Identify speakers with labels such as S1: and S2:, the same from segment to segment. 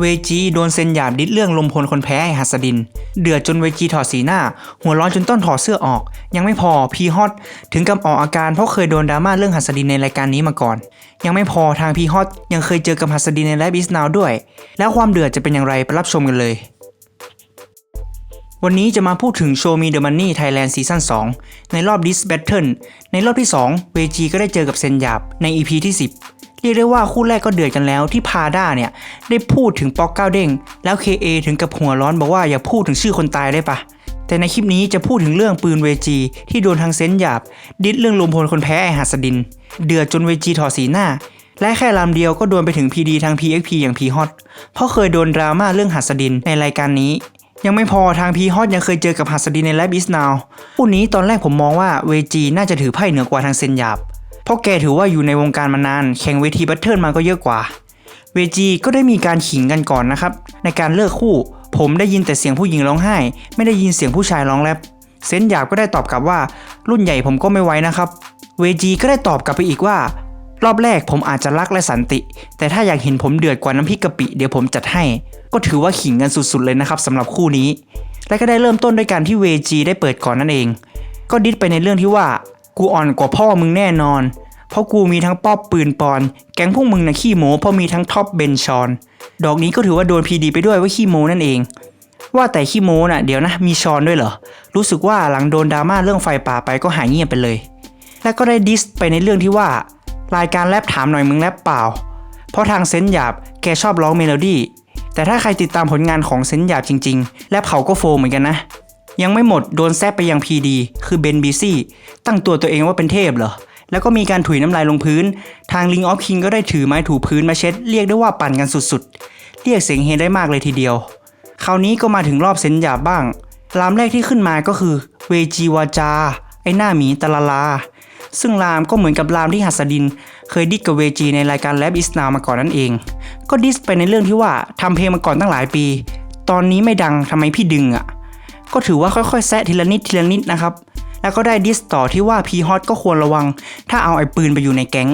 S1: เวจีโดนเซนหยาบดิดเรื่องลมพลคนแพ้ไอหัสดิน เดือดจนเวจีถอดสีหน้า หัวร้อนจนต้นถอดเสื้อออก ยังไม่พอพีฮอตถึงกับออกอาการเพราะเคยโดนดราม่าเรื่องหัสดินในรายการนี้มาก่อน ยังไม่พอทางพีฮอตยังเคยเจอกับหัสดินในแลบอิสนาวด้วย แล้วความเดือดจะเป็นอย่างไรไปรับชมกันเลย วันนี้จะมาพูดถึง Show Me the Money Thailand Season 2ในรอบ Dis Battle ในรอบที่2เวจีก็ได้เจอกับเซนหยาบใน EP ที่ 10 เรียกได้ว่าคู่แรกก็เดือดกันแล้วที่พาด้าเนี่ยได้พูดถึงป๊อกก้าวเด้ง แล้ว KA ถึงกับหัวร้อนบอกว่าอย่าพูดถึงชื่อคนตายได้ปะแต่ในคลิปนี้จะพูดถึงเรื่องปืนเวจีที่โดนทางเซนหยาบ ดิดเรื่องลมพลคนแพ้ไอหัสดิน เดือดจนเวจีถอดสีหน้า และแค่ลำเดียวก็โดนไปถึง PD ทาง PXP อย่าง P Hot เพราะเคยโดนดราม่าเรื่องหัสดินในรายการนี้ ยังไม่พอทาง P Hot ยังเคยเจอกับหัสดินใน Lab Is Now คู่นี้ตอนแรกผมมองว่าเวจีน่าจะถือไพ่เหนือกว่าทางเซนหยาบ เพราะแกถือว่าอยู่ในวงการมานานแข่งเวทีบัตเทิลมาก็เยอะกว่าเวจีก็ได้มีการขิงกันก่อนนะครับ ในการเลิกคู่ ผมได้ยินแต่เสียงผู้หญิงร้องไห้ ไม่ได้ยินเสียงผู้ชายร้องแรปเซนหยาบก็ได้ตอบกลับว่า รุ่นใหญ่ผมก็ไม่ไว้นะครับ เวจีก็ได้ตอบกลับไปอีกว่า รอบแรกผมอาจจะรักและสันติ แต่ถ้าอยากเห็นผมเดือดกว่าน้ำพริกกะปิเดี๋ยวผมจัดให้ ก็ถือว่าขิงกันสุดๆเลยนะครับสำหรับคู่นี้ และก็ได้เริ่มต้นด้วยการที่เวจีได้เปิดก่อนนั่นเอง ก็ดิดไปในเรื่องที่ว่า กูอ่อนกว่าพ่อมึงแน่นอน เพราะกูมีทั้งป๊อบปืนปอน แก๊งพวกมึงนะขี้โมเพราะมีทั้งท็อปเบนชอน ดอกนี้ก็ถือว่าโดนพีดีไปด้วยว่าขี้โมนั่นเอง ว่าแต่ขี้โมน่ะเดี๋ยวนะมีชอนด้วยเหรอ รู้สึกว่าหลังโดนดราม่าเรื่องไฟป่าไปก็หายเงียบไปเลย แล้วก็ได้ดิสไปในเรื่องที่ว่า รายการแรปถามหน่อยมึงแรปเปล่า เพราะทางเซนหยาบแกชอบร้องเมโลดี้ แต่ถ้าใครติดตามผลงานของเซนหยาบจริงๆ แรปเขาก็โฟเหมือนกันนะยังไม่หมดโดนแซบไปยังพีดีคือเบนบีซี่ตั้งตัวตัวเองว่าเป็นเทพเหรอ แล้วก็มีการถุยน้ำลายลงพื้น ทางลิงออฟคิงก็ได้ถือไม้ถูพื้นมาเช็ด เรียกได้ว่าปั่นกันสุดๆ เรียกเสียงเฮได้มากเลยทีเดียว คราวนี้ก็มาถึงรอบเซนหยาบบ้างรามแรกที่ขึ้นมาก็คือเวจีวาจา ไอหน้าหมีตะลาลา ซึ่งรามก็เหมือนกับรามที่หัสดิน เคยดิสกับเวจีในรายการแลบอิสนามาก่อนนั่นเอง ก็ดิสไปในเรื่องที่ว่าทำเพลงมาก่อนตั้งหลายปี ตอนนี้ไม่ดังทำไมพี่ดึงอะ่ะ ก็ถือว่าค่อยๆแซะทีละนิดทีละนิดนะครับ แล้วก็ได้ดิสต่อที่ว่าพีฮอตก็ควรระวัง ถ้าเอาไอ้ปืนไปอยู่ในแก๊ง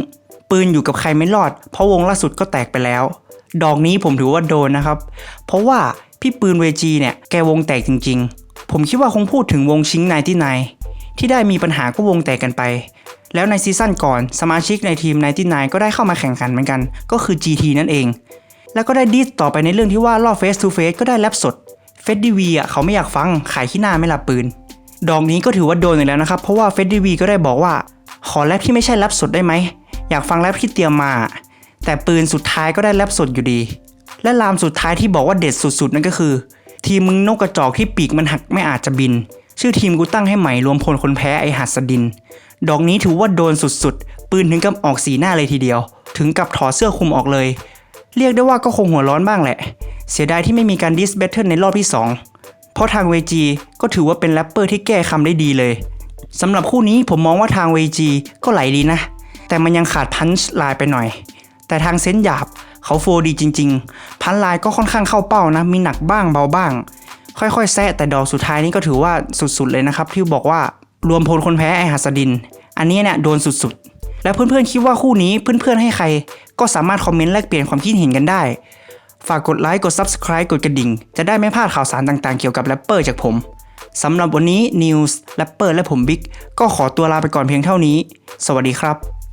S1: ปืนอยู่กับใครไม่รอด เพราะวงล่าสุดก็แตกไปแล้ว ดอกนี้ผมถือว่าโดนนะครับ เพราะว่าพี่ปืนเวจีเนี่ยแกวงแตกจริง ๆ ผมคิดว่าคงพูดถึงวงชิงนายที่นายที่ได้มีปัญหาก็วงแตกกันไป แล้วในซีซั่นก่อนสมาชิกในทีม99ก็ได้เข้ามาแข่งขันเหมือนกัน ก็คือ GT นั่นเอง แล้วก็ได้ดิสต่อไปในเรื่องที่ว่ารอบเฟส to เฟสก็ได้แรปสดเฟดดีวีอะเขาไม่อยากฟังขายขี้หน้าไม่รับปืน ดอกนี้ก็ถือว่าโดนอีกแล้วนะครับ เพราะว่าเฟดดีวีก็ได้บอกว่า ขอแรปที่ไม่ใช่แรปสดได้ไหม อยากฟังแรปที่เตรียมมา แต่ปืนสุดท้ายก็ได้แรปสดอยู่ดี และลามสุดท้ายที่บอกว่าเด็ดสุดๆนั่นก็คือ ทีมมึงนกกระจอกที่ปีกมันหักไม่อาจจะบิน ชื่อทีมกูตั้งให้ใหม่รวมพลคนแพ้ไอหัสดิน ดอกนี้ถือว่าโดนสุดๆ ปืนถึงกับออกสีหน้าเลยทีเดียว ถึงกับถอดเสื้อคลุมออกเลย เรียกได้ว่าก็คงหัวร้อนบ้างแหละ เสียดายที่ไม่มีการดิสเบทเทิลในรอบที่ 2 เพราะทางเวจีก็ถือว่าเป็นแรปเปอร์ที่แก้คำได้ดีเลยสำหรับคู่นี้ผมมองว่าทางเวจีก็ไหลดีนะ แต่มันยังขาดพันช์ลน์ไปหน่อย แต่ทางเซนหยาบเขาโฟดีจริง ๆ พันลน์ก็ค่อนข้างเข้าเป้านะ มีหนักบ้างเบาบ้าง ค่อยๆแซะแต่ดอกสุดท้ายนี่ก็ถือว่าสุดๆเลยนะครับ ที่บอกว่ารวมพลคนแพ้ไอหัสดิน อันนี้เนี่ยโดนสุดๆ แล้วเพื่อนๆคิดว่าคู่นี้เพื่อนๆให้ใคร ก็สามารถคอมเมนต์แลกเปลี่ยนความคิดเห็นกันได้ ฝากกดไลค์ กด Subscribe กดกระดิ่ง จะได้ไม่พลาดข่าวสารต่างๆเกี่ยวกับแรปเปอร์จากผม สำหรับวันนี้ News แรปเปอร์และผมบิ๊กก็ขอตัวลาไปก่อนเพียงเท่านี้ สวัสดีครับ